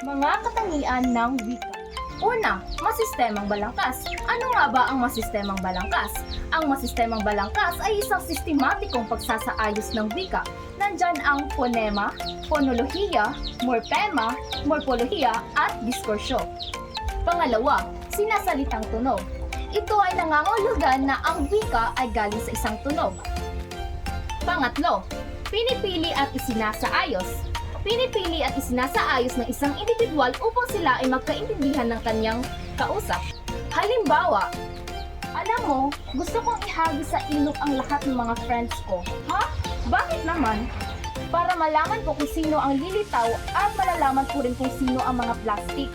Mga katangian ng wika. Una, masistemang balangkas. Ano nga ba ang masistemang balangkas? Ang masistemang balangkas ay isang sistematikong pagsasaayos ng wika. Nandyan ang ponema, ponolohiya, morpema, morpolohiya, at diskorsyo. Pangalawa, sinasalitang tunog. Ito ay nangangahulugan na ang wika ay galing sa isang tunog. Pangatlo, pinipili at isinasaayos. Pinipili at isinasaayos ng isang individual upang sila ay magkaintindihan ng kanyang kausap. Halimbawa, alam mo, gusto kong ihagi sa ilog ang lahat ng mga friends ko. Ha? Bakit naman? Para malaman ko kung sino ang lilitaw at malalaman ko rin kung sino ang mga plastic.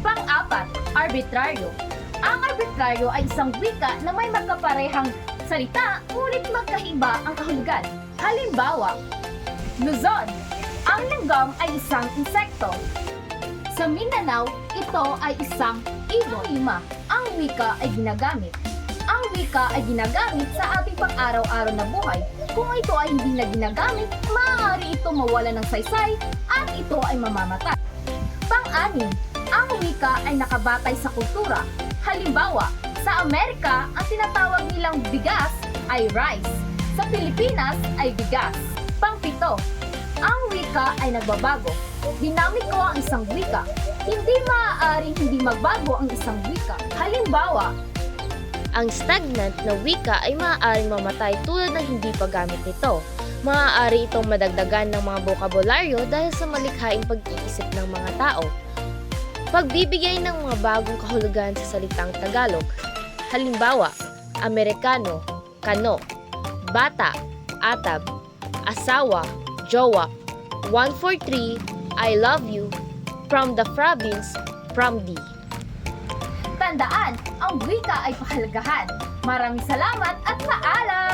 Pang-apat, arbitraryo. Ang arbitraryo ay isang wika na may magkaparehang salita ngunit magkaiba ang kahulugan. Halimbawa, Luzon. Ang langgam ay isang insekto. Sa Mindanao, ito ay isang ibon. Lima, ang wika ay ginagamit. Ang wika ay ginagamit sa ating pang-araw-araw na buhay. Kung ito ay hindi na ginagamit, maaari ito mawala ng saysay at ito ay mamamatay. Pang-anim, ang wika ay nakabatay sa kultura. Halimbawa, sa Amerika, ang tinatawag nilang bigas ay rice. Sa Pilipinas ay bigas. Pang-pito, ang wika ay nagbabago. Ginamit ko ang isang wika. Hindi maaaring hindi magbago ang isang wika. Halimbawa, Ang stagnant na wika ay maaaring mamatay tulad ng hindi paggamit nito. Maaari itong madagdagan ng mga bokabularyo dahil sa malikhaing pag-iisip ng mga tao. Pagbibigay ng mga bagong kahulugan sa salitang Tagalog. Halimbawa, Amerikano, kano, bata, atab, asawa, jowa, 143, I love you, from the province, from the. tandaan, ang wika ay pahalagahan. Maraming salamat at paalam!